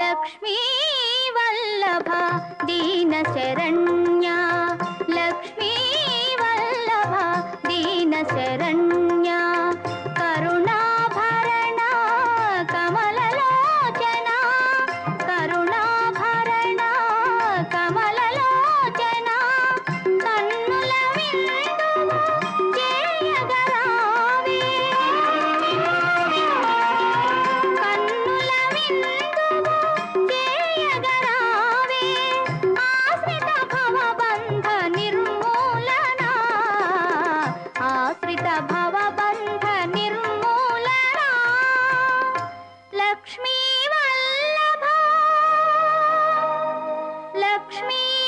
Lakshmi Vallabha Deena Lakshmi